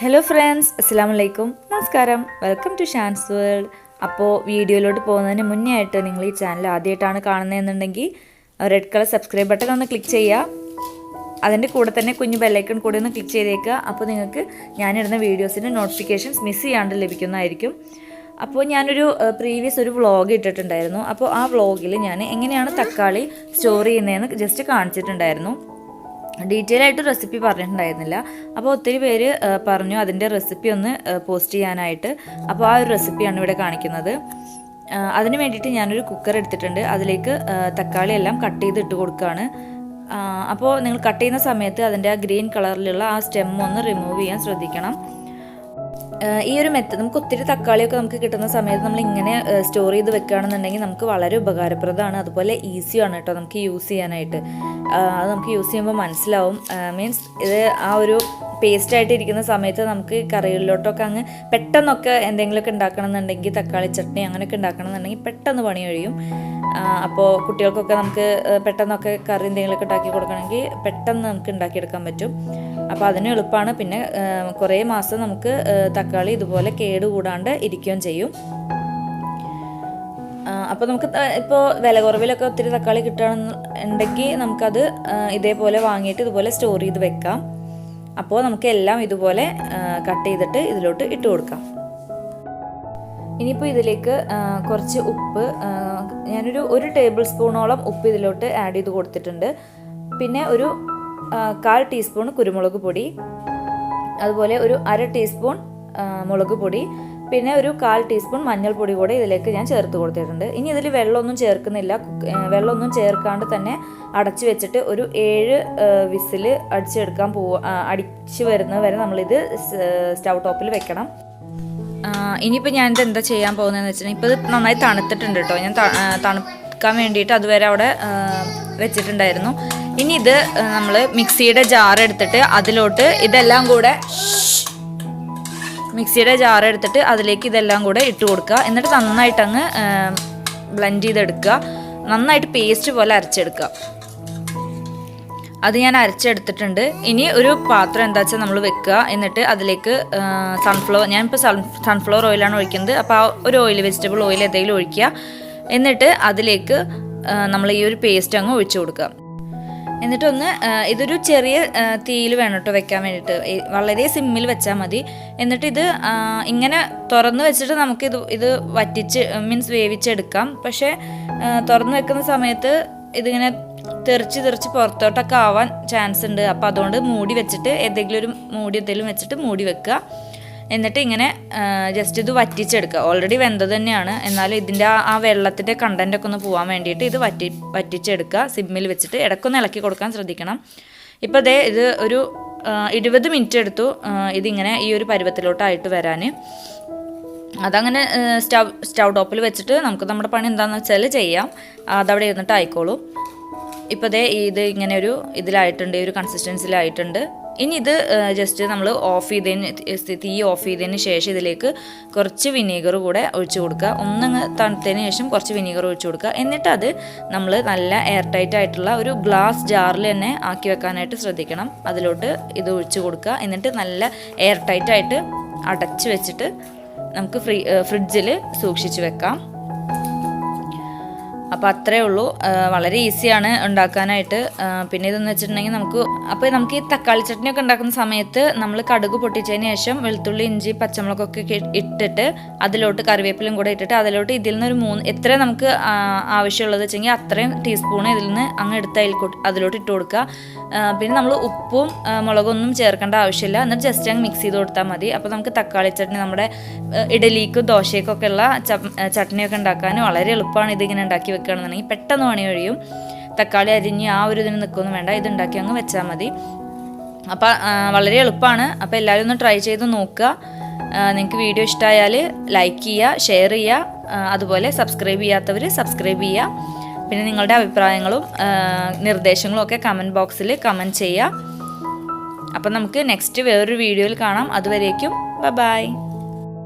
Hello friends അസ്സാം വലൈക്കും നമസ്കാരം വെൽക്കം ടു ഷാൻസ് വേൾഡ് അപ്പോൾ വീഡിയോയിലോട്ട് പോകുന്നതിന് മുന്നേ ആയിട്ട് നിങ്ങൾ ഈ ചാനൽ ആദ്യമായിട്ടാണ് കാണുന്നതെന്നുണ്ടെങ്കിൽ റെഡ് കളർ സബ്സ്ക്രൈബ് ബട്ടൺ ഒന്ന് ക്ലിക്ക് ചെയ്യുക. അതിന്റെ കൂടെ തന്നെ കുഞ്ഞു ബെല്ലൈക്കൺ കൂടി ഒന്ന് ക്ലിക്ക് ചെയ്തേക്കുക. അപ്പോൾ നിങ്ങൾക്ക് ഞാനിടുന്ന വീഡിയോസിന്റെ നോട്ടിഫിക്കേഷൻസ് മിസ് ചെയ്യാണ്ട് ലഭിക്കുന്നതായിരിക്കും. അപ്പോൾ ഞാനൊരു പ്രീവിയസ് ഒരു വ്ളോഗ് ഇട്ടിട്ടുണ്ടായിരുന്നു. അപ്പോൾ ആ വ്ളോഗിൽ ഞാൻ എങ്ങനെയാണ് തക്കാളി സ്റ്റോർ ചെയ്യുന്നതെന്ന് ജസ്റ്റ് കാണിച്ചിട്ടുണ്ടായിരുന്നു. ഡീറ്റെയിൽ ആയിട്ട് റെസിപ്പി പറഞ്ഞിട്ടുണ്ടായിരുന്നില്ല. അപ്പോൾ ഒത്തിരി പേര് പറഞ്ഞു അതിന്റെ റെസിപ്പി ഒന്ന് പോസ്റ്റ് ചെയ്യാനായിട്ട്. അപ്പോൾ ആ ഒരു റെസിപ്പിയാണ് ഇവിടെ കാണിക്കുന്നത്. അതിന് വേണ്ടിയിട്ട് ഞാനൊരു കുക്കർ എടുത്തിട്ടുണ്ട്. അതിലേക്ക് തക്കാളി എല്ലാം കട്ട് ചെയ്ത് ഇട്ട് കൊടുക്കുകയാണ്. അപ്പോൾ നിങ്ങൾ കട്ട് ചെയ്യുന്ന സമയത്ത് അതിന്റെ ആ ഗ്രീൻ കളറിലുള്ള ആ സ്റ്റെം ഒന്ന് റിമൂവ് ചെയ്യാൻ ശ്രദ്ധിക്കണം. ഈ ഒരു മെത്തഡ് നമുക്ക് ഒത്തിരി തക്കാളിയൊക്കെ നമുക്ക് കിട്ടുന്ന സമയത്ത് നമ്മൾ ഇങ്ങനെ സ്റ്റോർ ചെയ്ത് വെക്കുകയാണെന്നുണ്ടെങ്കിൽ നമുക്ക് വളരെ ഉപകാരപ്രദമാണ്. അതുപോലെ ഈസിയാണ് കേട്ടോ നമുക്ക് യൂസ് ചെയ്യാനായിട്ട്. അത് നമുക്ക് യൂസ് ചെയ്യുമ്പോൾ മനസ്സിലാവും. മീൻസ് ഇത് ആ ഒരു പേസ്റ്റ് ആയിട്ട് ഇരിക്കുന്ന സമയത്ത് നമുക്ക് കറികളിലോട്ടൊക്കെ അങ്ങ് പെട്ടെന്നൊക്കെ എന്തെങ്കിലുമൊക്കെ ഉണ്ടാക്കണം എന്നുണ്ടെങ്കിൽ തക്കാളി ചട്നി അങ്ങനെയൊക്കെ ഉണ്ടാക്കണം എന്നുണ്ടെങ്കിൽ പെട്ടെന്ന് പണി കഴിയും. അപ്പോൾ കുട്ടികൾക്കൊക്കെ നമുക്ക് പെട്ടെന്നൊക്കെ കറി എന്തെങ്കിലുമൊക്കെ ഉണ്ടാക്കി കൊടുക്കണമെങ്കിൽ പെട്ടെന്ന് നമുക്ക് ഉണ്ടാക്കിയെടുക്കാൻ പറ്റും. അപ്പോൾ അതിന് എളുപ്പമാണ്. പിന്നെ കുറേ മാസം നമുക്ക് ഏഹ് തക്കാളി ഇതുപോലെ കേട് കൂടാണ്ട് ഇരിക്കുകയും ചെയ്യും. അപ്പോൾ നമുക്ക് ഇപ്പോൾ വില കുറവിലൊക്കെ ഒത്തിരി തക്കാളി കിട്ടുകയാണെന്നുണ്ടെങ്കിൽ നമുക്കത് ഇതേപോലെ വാങ്ങിയിട്ട് ഇതുപോലെ സ്റ്റോർ ചെയ്ത് വെക്കാം. അപ്പോൾ നമുക്ക് എല്ലാം ഇതുപോലെ കട്ട് ചെയ്തിട്ട് ഇതിലോട്ട് ഇട്ട് കൊടുക്കാം. ഇനിയിപ്പോൾ ഇതിലേക്ക് കുറച്ച് ഉപ്പ് ഞാനൊരു ഒരു ടേബിൾ സ്പൂണോളം ഉപ്പ് ഇതിലോട്ട് ആഡ് ചെയ്ത് കൊടുത്തിട്ടുണ്ട്. പിന്നെ ഒരു കാൽ ടീസ്പൂൺ കുരുമുളക് പൊടി അതുപോലെ ഒരു അര ടീസ്പൂൺ മുളക് പൊടി പിന്നെ ഒരു കാൽ ടീസ്പൂൺ മഞ്ഞൾപ്പൊടി കൂടെ ഇതിലേക്ക് ഞാൻ ചേർത്ത് കൊടുത്തിട്ടുണ്ട്. ഇനി ഇതിൽ വെള്ളമൊന്നും ചേർക്കുന്നില്ല. വെള്ളമൊന്നും ചേർക്കാണ്ട് തന്നെ അടച്ചു വെച്ചിട്ട് ഒരു ഏഴ് വിസിൽ അടിച്ചെടുക്കാൻ പോവുക അടിച്ചു വരുന്നത് വരെ നമ്മളിത് സ്റ്റൗ ടോപ്പിൽ വെക്കണം. ഇനിയിപ്പോൾ ഞാനിത് എന്താ ചെയ്യാൻ പോകുന്നതെന്ന് വെച്ചിട്ടുണ്ടെങ്കിൽ ഇപ്പോൾ ഇത് നന്നായി തണുത്തിട്ടുണ്ട് കേട്ടോ ഞാൻ തണുക്കാൻ വേണ്ടിയിട്ട് അതുവരെ അവിടെ വെച്ചിട്ടുണ്ടായിരുന്നു. ഇനി ഇത് നമ്മൾ മിക്സിയുടെ ജാർ എടുത്തിട്ട് അതിലോട്ട് ഇതെല്ലാം കൂടെ മിക്സിയുടെ ജാർ എടുത്തിട്ട് അതിലേക്ക് ഇതെല്ലാം കൂടെ ഇട്ട് കൊടുക്കുക. എന്നിട്ട് നന്നായിട്ട് അങ്ങ് ബ്ലെൻഡ് ചെയ്തെടുക്കുക. നന്നായിട്ട് പേസ്റ്റ് പോലെ അരച്ചെടുക്കുക. അത് ഞാൻ അരച്ചെടുത്തിട്ടുണ്ട്. ഇനി ഒരു പാത്രം എന്താ വെച്ചാൽ നമ്മൾ വെക്കുക. എന്നിട്ട് അതിലേക്ക് സൺഫ്ലവർ ഞാനിപ്പോൾ സൺ സൺഫ്ലവർ ഓയിലാണ് ഒഴിക്കുന്നത്. അപ്പോൾ ആ ഒരു ഓയിൽ വെജിറ്റബിൾ ഓയിൽ എന്തെങ്കിലും ഒഴിക്കുക. എന്നിട്ട് അതിലേക്ക് നമ്മൾ ഈ ഒരു പേസ്റ്റ് അങ്ങ് ഒഴിച്ചു കൊടുക്കുക. എന്നിട്ടൊന്ന് ഇതൊരു ചെറിയ തീയിൽ വേണം കേട്ടോ വെക്കാൻ വേണ്ടിയിട്ട്. വളരെ സിമ്മിൽ വെച്ചാൽ മതി. എന്നിട്ട് ഇത് ഇങ്ങനെ തുറന്ന് വെച്ചിട്ട് നമുക്ക് ഇത് വറ്റിച്ച് മീൻസ് വേവിച്ചെടുക്കാം. പക്ഷേ തുറന്ന് വെക്കുന്ന സമയത്ത് ഇതിങ്ങനെ തെറിച്ച് തെറിച്ച് പുറത്തോട്ടൊക്കെ ആവാൻ ചാൻസ് ഉണ്ട്. അപ്പോൾ അതുകൊണ്ട് മൂടി വെച്ചിട്ട് ഏതെങ്കിലും ഒരു മൂടി എന്തെങ്കിലും വെച്ചിട്ട് മൂടി വെക്കുക. എന്നിട്ട് ഇങ്ങനെ ജസ്റ്റ് ഇത് വറ്റിച്ചെടുക്കുക. ഓൾറെഡി വെന്തത് തന്നെയാണ്. എന്നാലും ഇതിന്റെ ആ വെള്ളത്തിന്റെ കണ്ടന്റൊക്കെ ഒന്ന് പോകാൻ വേണ്ടിയിട്ട് ഇത് വറ്റി വറ്റിച്ചെടുക്കുക. സിമ്മിൽ വെച്ചിട്ട് ഇടയ്ക്കൊന്ന് ഇളക്കി കൊടുക്കാൻ ശ്രദ്ധിക്കണം. ഇപ്പോൾ ദേ ഇത് ഒരു ഇരുപത് മിനിറ്റ് എടുത്തു ഇതിങ്ങനെ ഈ ഒരു പരുവത്തിലോട്ടായിട്ട് വരാൻ. അതങ്ങനെ സ്റ്റൗ സ്റ്റൗ ടോപ്പിൽ വെച്ചിട്ട് നമുക്ക് നമ്മുടെ പണി എന്താണെന്ന് വെച്ചാൽ ചെയ്യാം. അതവിടെ ഇരുന്നിട്ട് ആയിക്കോളൂ. ഇപ്പോൾ ദേ ഇത് ഇങ്ങനെ ഒരു ഇതിലായിട്ടുണ്ട് ഈ ഒരു കൺസിസ്റ്റൻസിലായിട്ടുണ്ട് ഇനി ഇത് ജസ്റ്റ് നമ്മൾ ഓഫ് ചെയ്തതിന് തീ ഓഫ് ചെയ്തതിന് ശേഷം ഇതിലേക്ക് കുറച്ച് വിനീഗർ കൂടെ ഒഴിച്ചു കൊടുക്കുക. ഒന്നങ്ങ് തണുത്തതിന് ശേഷം കുറച്ച് വിനീഗർ ഒഴിച്ചു കൊടുക്കുക. എന്നിട്ട് അത് നമ്മൾ നല്ല എയർ ടൈറ്റ് ആയിട്ടുള്ള ഒരു ഗ്ലാസ് ജാറിൽ തന്നെ ആക്കി വെക്കാനായിട്ട് ശ്രദ്ധിക്കണം. അതിലോട്ട് ഇത് ഒഴിച്ചു കൊടുക്കുക. എന്നിട്ട് നല്ല എയർ ടൈറ്റ് ആയിട്ട് അടച്ചു വെച്ചിട്ട് നമുക്ക് ഫ്രീ ഫ്രിഡ്ജിൽ സൂക്ഷിച്ചു വെക്കാം. അപ്പോൾ അത്രേ ഉള്ളൂ. വളരെ ഈസിയാണ് ഉണ്ടാക്കാനായിട്ട്. പിന്നെ ഇതെന്ന് വെച്ചിട്ടുണ്ടെങ്കിൽ നമുക്ക് അപ്പോൾ നമുക്ക് ഈ തക്കാളി ചട്നിയൊക്കെ ഉണ്ടാക്കുന്ന സമയത്ത് നമ്മൾ കടുക് പൊട്ടിച്ചതിന് ശേഷം വെളുത്തുള്ളി ഇഞ്ചി പച്ചമുളകൊക്കെ ഇട്ടിട്ട് അതിലോട്ട് കറിവേപ്പിലും കൂടെ ഇട്ടിട്ട് അതിലോട്ട് ഇതിൽ നിന്ന് ഒരു മൂന്ന് എത്ര നമുക്ക് ആവശ്യമുള്ളത് വെച്ചെങ്കിൽ അത്രയും ടീസ്പൂൺ ഇതിൽ നിന്ന് അങ്ങ് എടുത്ത് അതിൽ അതിലോട്ട് ഇട്ട് കൊടുക്കുക. പിന്നെ നമ്മൾ ഉപ്പും മുളകൊന്നും ചേർക്കേണ്ട ആവശ്യമില്ല. എന്നിട്ട് ജസ്റ്റ് അങ്ങ് മിക്സ് ചെയ്ത് കൊടുത്താൽ മതി. അപ്പോൾ നമുക്ക് തക്കാളി ചട്നി നമ്മുടെ ഇഡലിക്കും ദോശയ്ക്കൊക്കെ ഉള്ള ചട്നിയൊക്കെ ഉണ്ടാക്കാൻ വളരെ എളുപ്പമാണ് ഇതിങ്ങനെ ഉണ്ടാക്കി വെക്കുകയാണെന്നുണ്ടെങ്കിൽ പെട്ടെന്ന് പണി കഴിയും. തക്കാളി അരിഞ്ഞ് ആ ഒരു ഇതിന് നിൽക്കൊന്നും വേണ്ട. ഇതുണ്ടാക്കി അങ്ങ് വെച്ചാൽ മതി. അപ്പോൾ വളരെ എളുപ്പമാണ് അപ്പോൾ എല്ലാവരും ഒന്ന് ട്രൈ ചെയ്ത് നോക്കുക. നിങ്ങൾക്ക് വീഡിയോ ഇഷ്ടമായാൽ ലൈക്ക് ചെയ്യുക ഷെയർ ചെയ്യുക. അതുപോലെ സബ്സ്ക്രൈബ് ചെയ്യാത്തവർ സബ്സ്ക്രൈബ് ചെയ്യുക. പിന്നെ നിങ്ങളുടെ അഭിപ്രായങ്ങളും നിർദ്ദേശങ്ങളും ഒക്കെ കമന്റ് ബോക്സിൽ കമന്റ് ചെയ്യുക. അപ്പം നമുക്ക് നെക്സ്റ്റ് വേറൊരു വീഡിയോയിൽ കാണാം. അതുവരേക്കും ബൈ.